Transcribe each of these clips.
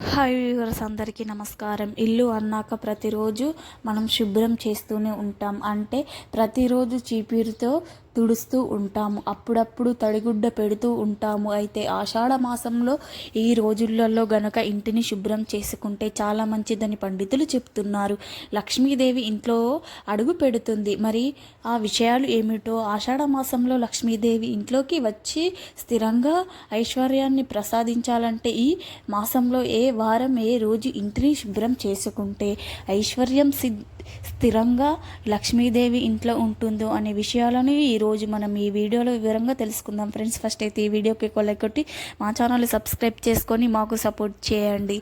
Hi viewers అందరికీ నమస్కారం. ఇల్లు అన్నాక ప్రతిరోజు మనం శుభ్రం చేస్తూనే ఉంటాం. అంటే ప్రతిరోజు చీపిరితో తుడుస్తూ ఉంటాము. అప్పుడప్పుడు తడిగుడ్డ పెడుతూ ఉంటాము. అయితే ఆషాఢ మాసంలో ఈ రోజులలో గనక ఇంటిని శుభ్రం చేసుకుంటే చాలా మంచిదని పండితులు చెప్తున్నారు. లక్ష్మీదేవి ఇంట్లో అడుగు పెడుతుంది. మరి ఆ విషయాలు ఏమిటో? ఆషాఢ మాసంలో లక్ష్మీదేవి ఇంట్లోకి వచ్చి స్థిరంగా ఐశ్వర్యాన్ని ప్రసాదించాలంటే ఈ మాసంలో ఏ వారం ఏ రోజు ఇంటిని శుభ్రం చేసుకుంటే ఐశ్వర్యం సి స్థిరంగా లక్ష్మీదేవి ఇంట్లో ఉంటుందో అనే విషయాలను ఈరోజు మనం ఈ వీడియోలో వివరంగా తెలుసుకుందాం. ఫ్రెండ్స్ ఫస్ట్ అయితే ఈ వీడియోకి కొట్టి మా ఛానల్ సబ్స్క్రైబ్ చేసుకొని మాకు సపోర్ట్ చేయండి.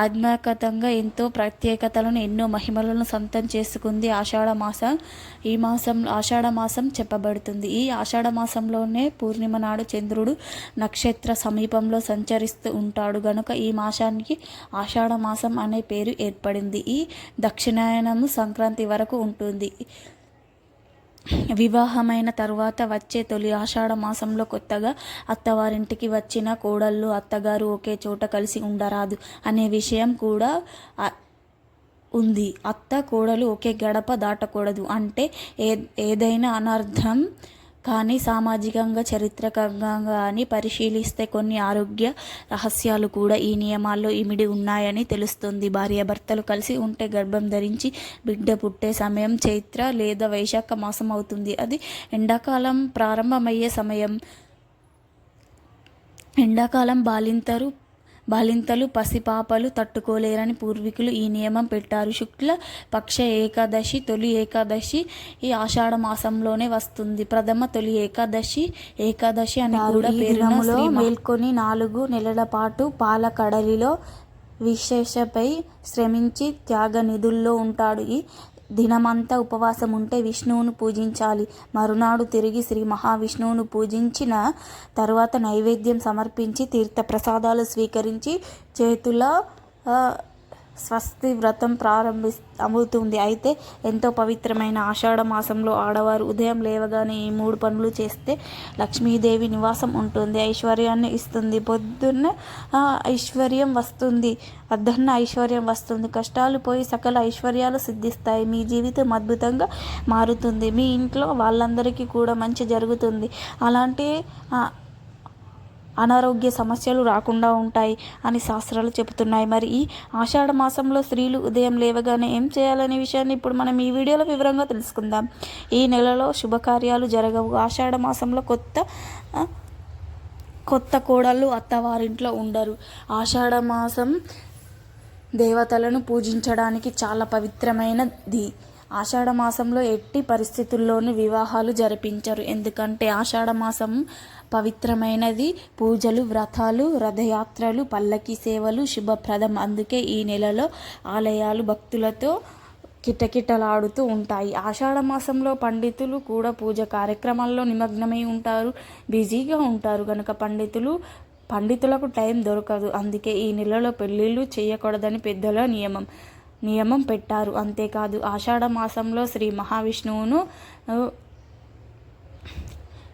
ఆధ్యాత్మికంగా ఎంతో ప్రత్యేకతలను ఎన్నో మహిమలను సొంతం చేసుకుంది ఆషాఢ మాసం. ఈ మాసం ఆషాఢ మాసం చెప్పబడుతుంది. ఈ ఆషాఢ మాసంలోనే పూర్ణిమ నాడు చంద్రుడు నక్షత్ర సమీపంలో సంచరిస్తూ ఉంటాడు. గనుక ఈ మాసానికి ఆషాఢ మాసం అనే పేరు ఏర్పడింది. ఈ దక్షిణాయనము సంక్రాంతి వరకు ఉంటుంది. వివాహమైన తరువాత వచ్చే తొలి ఆషాఢ మాసంలో కొత్తగా అత్తవారింటికి వచ్చిన కోడళ్ళు అత్తగారు ఒకే చోట కలిసి ఉండరాదు అనే విషయం కూడా ఉంది. అత్త కోడలు ఒకే గడప దాటకూడదు. అంటే ఏ ఏదైనా అనర్థం కానీ సామాజికంగా చరిత్రకంగా కానీ పరిశీలిస్తే కొన్ని ఆరోగ్య రహస్యాలు కూడా ఈ నియమాల్లో ఇమిడి ఉన్నాయని తెలుస్తుంది. భార్యాభర్తలు కలిసి ఉంటే గర్భం ధరించి బిడ్డ పుట్టే సమయం చైత్ర లేదా వైశాఖ మాసం అవుతుంది. అది ఎండాకాలం ప్రారంభమయ్యే సమయం. ఎండాకాలం బాలింతరు బాలింతలు పసిపాపలు తట్టుకోలేరని పూర్వీకులు ఈ నియమం పెట్టారు. శుక్ల పక్ష ఏకాదశి తొలి ఏకాదశి ఈ ఆషాఢ మాసంలోనే వస్తుంది. ప్రథమ తొలి ఏకాదశి ఏకాదశి అని కూడా పేరులో మేల్కొని నాలుగు నెలల పాటు పాల కడలిలో విశేషపై శ్రమించి త్యాగ నిధుల్లో ఉంటాడు. ఈ దినమంతా ఉపవాసం ఉంటే విష్ణువును పూజించాలి. మరునాడు తిరిగి శ్రీ మహావిష్ణువును పూజించిన తర్వాత నైవేద్యం సమర్పించి తీర్థ ప్రసాదాలు స్వీకరించి చేతుల స్వస్తి వ్రతం ప్రారంభి అవుతుంది అయితే ఎంతో పవిత్రమైన ఆషాఢ మాసంలో ఆడవారు ఉదయం లేవగానే ఈ మూడు పనులు చేస్తే లక్ష్మీదేవి నివాసం ఉంటుంది. ఐశ్వర్యాన్ని ఇస్తుంది. పొద్దున్న ఐశ్వర్యం వస్తుంది. అర్ధన్న ఐశ్వర్యం వస్తుంది. కష్టాలు పోయి సకల ఐశ్వర్యాలు సిద్ధిస్తాయి. మీ జీవితం అద్భుతంగా మారుతుంది. మీ ఇంట్లో వాళ్ళందరికీ కూడా మంచి జరుగుతుంది. అలాంటి అనారోగ్య సమస్యలు రాకుండా ఉంటాయి అని శాస్త్రాలు చెబుతున్నాయి. మరి ఈ ఆషాఢ మాసంలో స్త్రీలు ఉదయం లేవగానే ఏం చేయాలనే విషయాన్ని ఇప్పుడు మనం ఈ వీడియోలో వివరంగా తెలుసుకుందాం. ఈ నెలలో శుభకార్యాలు జరగవు. ఆషాఢ మాసంలో కొత్త కొత్త కోడళ్ళు అత్తవారింట్లో ఉండరు. ఆషాఢ మాసం దేవతలను పూజించడానికి చాలా పవిత్రమైనది. ఆషాఢ మాసంలో ఎట్టి పరిస్థితుల్లోనూ వివాహాలు జరిపించరు. ఎందుకంటే ఆషాఢ మాసం పవిత్రమైనది. పూజలు వ్రతాలు రథయాత్రలు పల్లకి సేవలు శుభప్రదం. అందుకే ఈ నెలలో ఆలయాలు భక్తులతో కిటకిటలాడుతూ ఉంటాయి. ఆషాఢ మాసంలో పండితులు కూడా పూజ కార్యక్రమాల్లో నిమగ్నమై ఉంటారు. బిజీగా ఉంటారు. కనుక పండితులు పండితులకు టైం దొరకదు. అందుకే ఈ నెలలో పెళ్ళిళ్ళు చేయకూడదని పెద్దల నియమం. నియమం పెట్టారు. అంతేకాదు ఆషాఢ మాసంలో శ్రీ మహావిష్ణువును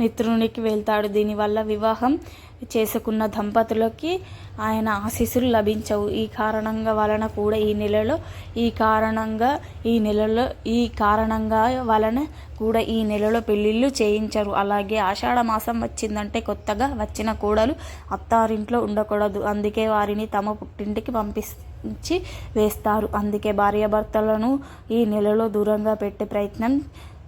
మిత్రునికి వెళ్తాడు. దీనివల్ల వివాహం చేసుకున్న దంపతులకి ఆయన ఆశీస్సులు లభించవు. ఈ కారణంగా వలన కూడా ఈ నెలలో ఈ కారణంగా ఈ నెలలో ఈ కారణంగా వలన కూడా ఈ నెలలో పెళ్ళిళ్ళు చేయించరు. అలాగే ఆషాఢ మాసం వచ్చిందంటే కొత్తగా వచ్చిన కూడలు అత్తారింట్లో ఉండకూడదు. అందుకే వారిని తమ పుట్టింటికి ఇచ్చి వేస్తారు. అందుకే భార్యాభర్తలను ఈ నెలలో దూరంగా పెట్టే ప్రయత్నం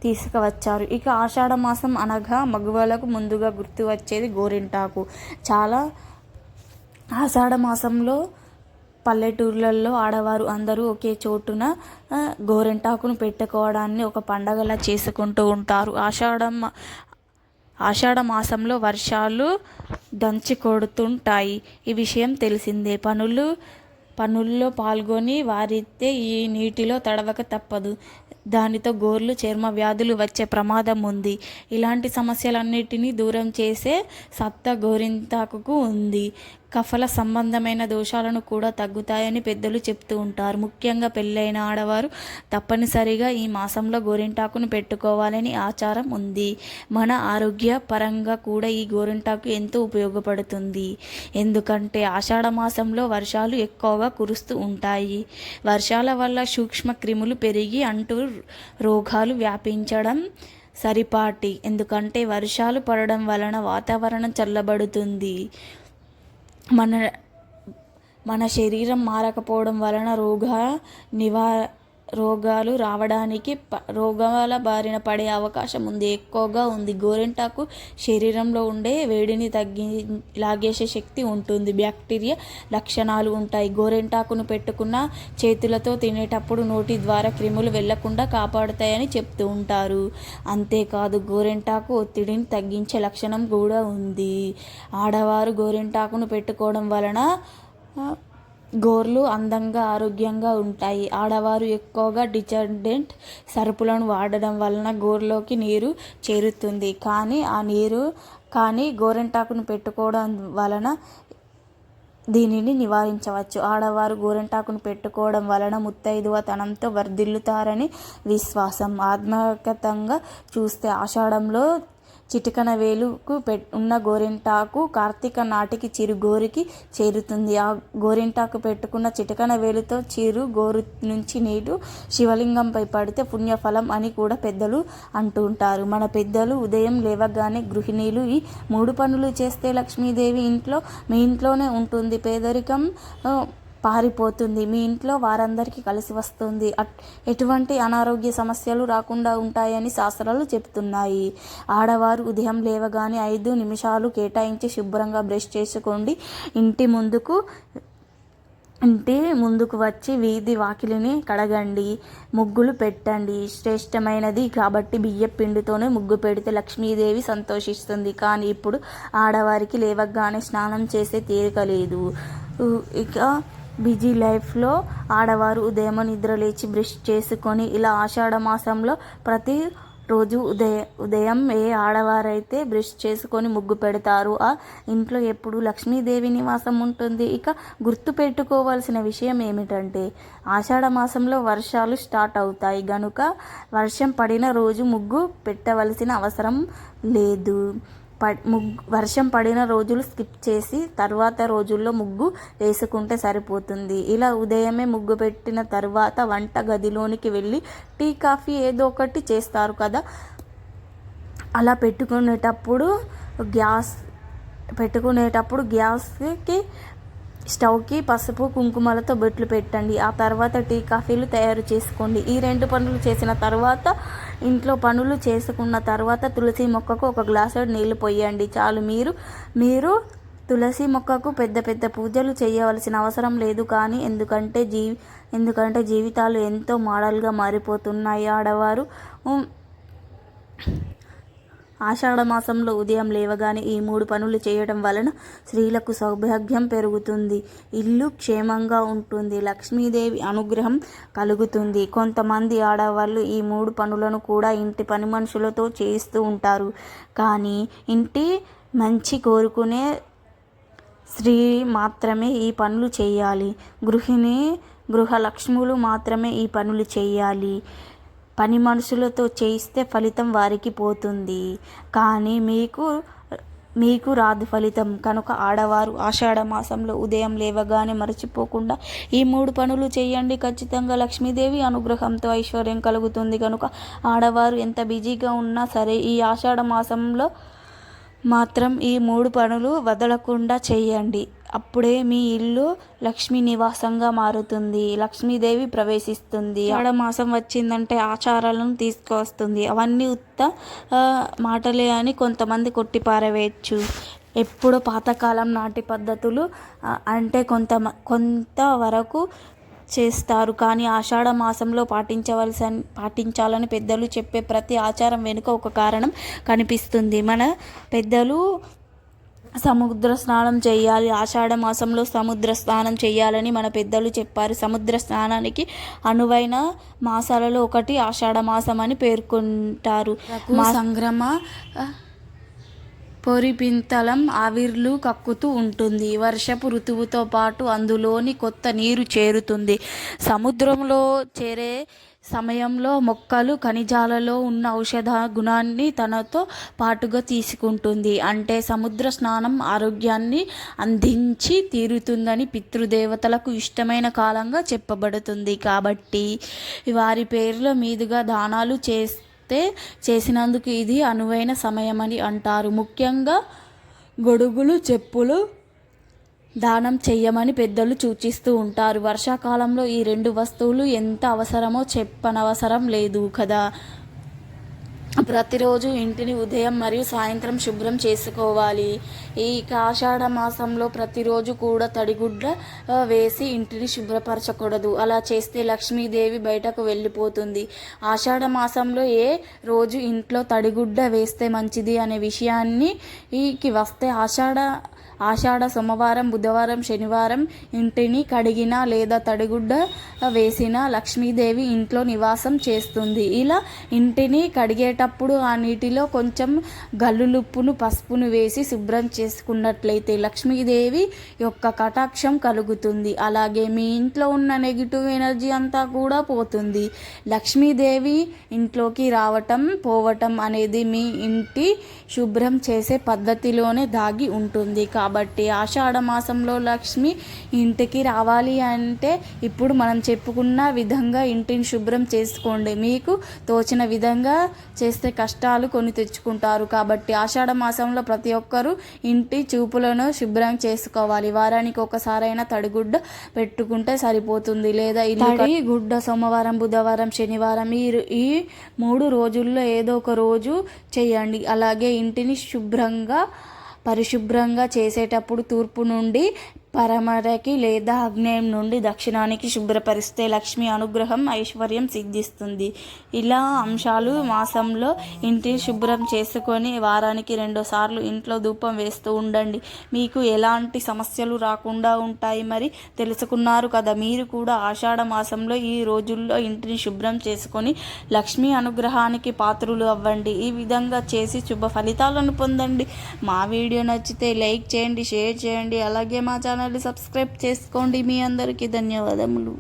తీసుకువచ్చారు. ఇక ఆషాఢ మాసం అనగా మగవాళ్ళకు ముందుగా గుర్తు వచ్చేది గోరింటాకు. చాలా ఆషాఢ మాసంలో పల్లెటూర్లలో ఆడవారు అందరూ ఒకే చోటున గోరింటాకును పెట్టుకోవడాన్ని ఒక పండగలా చేసుకుంటూ ఉంటారు. ఆషాఢం ఆషాఢ మాసంలో వర్షాలు దంచి కొడుతుంటాయి. ఈ విషయం తెలిసిందే. పనులు పనుల్లో పాల్గొని వారితే ఈ నీటిలో తడవక తప్పదు. దానితో గోర్లు చర్మ వ్యాధులు వచ్చే ప్రమాదం ఉంది. ఇలాంటి సమస్యలన్నిటినీ దూరం చేసే సత్తా గోరింతాకు ఉంది. కఫల సంబంధమైన దోషాలను కూడా తగ్గుతాయని పెద్దలు చెప్తూ ఉంటారు. ముఖ్యంగా పెళ్ళైన ఆడవారు తప్పనిసరిగా ఈ మాసంలో గోరింటాకును పెట్టుకోవాలని ఆచారం ఉంది. మన ఆరోగ్య పరంగా కూడా ఈ గోరింటాకు ఎంతో ఉపయోగపడుతుంది. ఎందుకంటే ఆషాఢ మాసంలో వర్షాలు ఎక్కువగా కురుస్తూ ఉంటాయి. వర్షాల వల్ల సూక్ష్మ క్రిములు పెరిగి అంటూ రోగాలు వ్యాపించడం సరిపాటి. ఎందుకంటే వర్షాలు పడడం వలన వాతావరణం చల్లబడుతుంది. మన మన శరీరం మారకపోవడం వలన రోగ నివా రోగాలు రావడానికి ప రోగాల బారిన పడే అవకాశం ఉంది. ఎక్కువగా ఉంది. గోరింటాకు శరీరంలో ఉండే వేడిని తగ్గి లాగేసే శక్తి ఉంటుంది. బ్యాక్టీరియా లక్షణాలు ఉంటాయి. గోరింటాకును పెట్టుకున్న చేతులతో తినేటప్పుడు నోటి ద్వారా క్రిములు వెళ్ళకుండా కాపాడుతాయని చెప్తూ ఉంటారు. అంతేకాదు గోరింటాకు ఒత్తిడిని తగ్గించే లక్షణం కూడా ఉంది. ఆడవారు గోరింటాకును పెట్టుకోవడం వలన గోర్లు అందంగా ఆరోగ్యంగా ఉంటాయి. ఆడవారు ఎక్కువగా డిటర్జెంట్ సరుపులను వాడడం వలన గోర్లోకి నీరు చేరుతుంది. కానీ ఆ నీరు కానీ గోరెంటాకును పెట్టుకోవడం వలన దీనిని నివారించవచ్చు. ఆడవారు గోరెంటాకును పెట్టుకోవడం వలన ముత్తైదువతనంతో వర్ధిల్లుతారని విశ్వాసం. ఆత్మగతంగా చూస్తే ఆషాఢంలో చిటికన వేలుకు పె ఉన్న గోరింటాకు కార్తీక నాటికి చిరు గోరికి చేరుతుంది. ఆ గోరింటాకు పెట్టుకున్న చిటికన వేలుతో చిరు గోరు నుంచి నీరు శివలింగంపై పడితే పుణ్యఫలం అని కూడా పెద్దలు అంటూ ఉంటారు. మన పెద్దలు ఉదయం లేవగానే గృహిణీలు ఈ మూడు పనులు చేస్తే లక్ష్మీదేవి ఇంట్లో మీ ఇంట్లోనే ఉంటుంది. పేదరికం పారిపోతుంది. మీ ఇంట్లో వారందరికీ కలిసి వస్తుంది. అట్- ఎటువంటి అనారోగ్య సమస్యలు రాకుండా ఉంటాయని శాస్త్రాలు చెప్తున్నాయి. ఆడవారు ఉదయం లేవగానే ఐదు నిమిషాలు కేటాయించి శుభ్రంగా బ్రష్ చేసుకోండి. ఇంటి ముందుకు ఇంటి ముందుకు వచ్చి వీధి వాకిలిని కడగండి. ముగ్గులు పెట్టండి. శ్రేష్టమైనది కాబట్టి బియ్య పిండితోనే ముగ్గు పెడితే లక్ష్మీదేవి సంతోషిస్తుంది. కానీ ఇప్పుడు ఆడవారికి లేవగానే స్నానం చేసే తీరిక లేదు. ఇక బిజీ లైఫ్లో ఆడవారు ఉదయం నిద్ర లేచి బ్రష్ చేసుకొని ఇలా ఆషాఢ మాసంలో ప్రతి రోజు ఉదయ ఉదయం ఏ ఆడవారైతే బ్రష్ చేసుకొని ముగ్గు పెడతారు ఆ ఇంట్లో ఎప్పుడు లక్ష్మీదేవి నివాసం ఉంటుంది. ఇక గుర్తు పెట్టుకోవాల్సిన విషయం ఏమిటంటే ఆషాఢ మాసంలో వర్షాలు స్టార్ట్ అవుతాయి. గనుక వర్షం పడిన రోజు ముగ్గు పెట్టవలసిన అవసరం లేదు. ముగ్గు వర్షం పడిన రోజులు స్కిప్ చేసి తర్వాత రోజుల్లో ముగ్గు వేసుకుంటే సరిపోతుంది. ఇలా ఉదయమే ముగ్గు పెట్టిన తర్వాత వంట గదిలోనికి వెళ్ళి టీ కాఫీ ఏదో ఒకటి చేస్తారు కదా. అలా పెట్టుకునేటప్పుడు గ్యాస్ పెట్టుకునేటప్పుడు గ్యాస్కి స్టవ్కి పసుపు కుంకుమలతో బొట్లు పెట్టండి. ఆ తర్వాత టీ కాఫీలు తయారు చేసుకోండి. ఈ రెండు పనులు చేసిన తర్వాత ఇంట్లో పనులు చేసుకున్న తర్వాత తులసి మొక్కకు ఒక గ్లాసు నీళ్ళు పోయండి. చాలు మీరు మీరు తులసి మొక్కకు పెద్ద పెద్ద పూజలు చేయవలసిన అవసరం లేదు. కానీ ఎందుకంటే జీవి ఎందుకంటే జీవితాలు ఎంతో మోడల్గా మారిపోతున్నాయి. ఆడవారు ఆషాఢ మాసంలో ఉదయం లేవగానే ఈ మూడు పనులు చేయడం వలన స్త్రీలకు సౌభాగ్యం పెరుగుతుంది. ఇల్లు క్షేమంగా ఉంటుంది. లక్ష్మీదేవి అనుగ్రహం కలుగుతుంది. కొంతమంది ఆడవాళ్ళు ఈ మూడు పనులను కూడా ఇంటి పని మనుషులతో చేయిస్తూ ఉంటారు. కానీ ఇంటి మంచి కోరుకునే స్త్రీ మాత్రమే ఈ పనులు చేయాలి. గృహిణి గృహలక్ష్ములు మాత్రమే ఈ పనులు చేయాలి. పని మనుషులతో చేయిస్తే ఫలితం వారికి పోతుంది. కానీ మీకు మీకు రాదు ఫలితం. కనుక ఆడవారు ఆషాఢ మాసంలో ఉదయం లేవగానే మర్చిపోకుండా ఈ మూడు పనులు చేయండి. ఖచ్చితంగా లక్ష్మీదేవి అనుగ్రహంతో ఐశ్వర్యం కలుగుతుంది. కనుక ఆడవారు ఎంత బిజీగా ఉన్నా సరే ఈ ఆషాఢ మాసంలో మాత్రం ఈ మూడు పనులు వదలకుండా చేయండి. అప్పుడే మీ ఇల్లు లక్ష్మీ నివాసంగా మారుతుంది. లక్ష్మీదేవి ప్రవేశిస్తుంది. మాసం వచ్చిందంటే ఆచారాలను తీసుకువస్తుంది. అవన్నీ ఉత్త మాటలే అని కొంతమంది కొట్టిపారవేయచ్చు ఎప్పుడో పాతకాలం నాటి పద్ధతులు అంటే కొంత కొంతవరకు చేస్తారు. కానీ ఆషాఢ మాసంలో పాటించవలసిన పాటించాలని పెద్దలు చెప్పే ప్రతి ఆచారం వెనుక ఒక కారణం కనిపిస్తుంది. మన పెద్దలు సముద్ర స్నానం చేయాలి. ఆషాఢ మాసంలో సముద్ర స్నానం చేయాలని మన పెద్దలు చెప్పారు. సముద్ర స్నానానికి అనువైన మాసాలలో ఒకటి ఆషాఢ మాసం అని పేర్కొంటారు. మా సంగ్రమ పొరిపింతలం ఆవిర్లు కక్కుతూ ఉంటుంది. వర్షపు ఋతువుతో పాటు అందులోని కొత్త నీరు చేరుతుంది. సముద్రంలో చేరే సమయంలో మొక్కలు ఖనిజాలలో ఉన్న ఔషధ గుణాన్ని తనతో పాటుగా తీసుకుంటుంది. అంటే సముద్ర స్నానం ఆరోగ్యాన్ని అందించి తీరుతుందని పితృదేవతలకు ఇష్టమైన కాలంగా చెప్పబడుతుంది. కాబట్టి వారి పేర్ల మీదుగా దానాలు చేస్తే చేసినందుకు ఇది అనువైన సమయమని అంటారు. ముఖ్యంగా గొడుగులు చెప్పులు దానం చెయ్యమని పెద్దలు సూచిస్తూ ఉంటారు. వర్షాకాలంలో ఈ రెండు వస్తువులు ఎంత అవసరమో చెప్పనవసరం లేదు కదా. ప్రతిరోజు ఇంటిని ఉదయం మరియు సాయంత్రం శుభ్రం చేసుకోవాలి. ఈ ఆషాఢ మాసంలో ప్రతిరోజు కూడా తడిగుడ్డ వేసి ఇంటిని శుభ్రపరచకూడదు. అలా చేస్తే లక్ష్మీదేవి బయటకు వెళ్ళిపోతుంది. ఆషాఢ మాసంలో ఏ రోజు ఇంట్లో తడిగుడ్డ వేస్తే మంచిది అనే విషయాన్ని ఈకి వస్తే ఆషాఢ ఆషాఢ సోమవారం బుధవారం శనివారం ఇంటిని కడిగిన లేదా తడిగుడ్డ వేసిన లక్ష్మీదేవి ఇంట్లో నివాసం చేస్తుంది. ఇలా ఇంటిని కడిగేటప్పుడు ఆ నీటిలో కొంచెం గల్లులుప్పును పసుపును వేసి శుభ్రం చేసుకున్నట్లయితే లక్ష్మీదేవి యొక్క కటాక్షం కలుగుతుంది. అలాగే మీ ఇంట్లో ఉన్న నెగిటివ్ ఎనర్జీ అంతా కూడా పోతుంది. లక్ష్మీదేవి ఇంట్లోకి రావటం పోవటం అనేది మీ ఇంటి శుభ్రం చేసే పద్ధతిలోనే దాగి ఉంటుంది. కాబట్టి ఆషాఢ మాసంలో లక్ష్మి ఇంటికి రావాలి అంటే ఇప్పుడు మనం చెప్పుకున్న విధంగా ఇంటిని శుభ్రం చేసుకోండి. మీకు తోచిన విధంగా చేస్తే కష్టాలు కొని తెచ్చుకుంటారు. కాబట్టి ఆషాఢ మాసంలో ప్రతి ఒక్కరూ ఇంటి చూపులను శుభ్రం చేసుకోవాలి. వారానికి ఒకసారైనా తడిగుడ్డ పెట్టుకుంటే సరిపోతుంది. లేదా ఇల్లు గుడ్డ సోమవారం బుధవారం శనివారం ఈ ఈ మూడు రోజుల్లో ఏదో ఒక రోజు చేయండి. అలాగే ఇంటిని శుభ్రంగా పరిశుభ్రంగా చేసేటప్పుడు తూర్పు నుండి పరమరకి లేదా ఆగ్నేయం నుండి దక్షిణానికి శుభ్రపరిస్తే లక్ష్మి అనుగ్రహం ఐశ్వర్యం సిద్ధిస్తుంది. ఇలా అంశాలు మాసంలో ఇంటిని శుభ్రం చేసుకొని వారానికి రెండోసార్లు ఇంట్లో ధూపం వేస్తూ ఉండండి. మీకు ఎలాంటి సమస్యలు రాకుండా ఉంటాయి మరి తెలుసుకున్నారు కదా. మీరు కూడా ఆషాఢ మాసంలో ఈ రోజుల్లో ఇంటిని శుభ్రం చేసుకొని లక్ష్మీ అనుగ్రహానికి పాత్రులు అవ్వండి. ఈ విధంగా చేసి శుభ ఫలితాలను పొందండి. మా వీడియో నచ్చితే లైక్ చేయండి షేర్ చేయండి. అలాగే మా ఛానల్ని సబ్స్క్రైబ్ చేసుకోండి. మీ అందరికీ ధన్యవాదములు.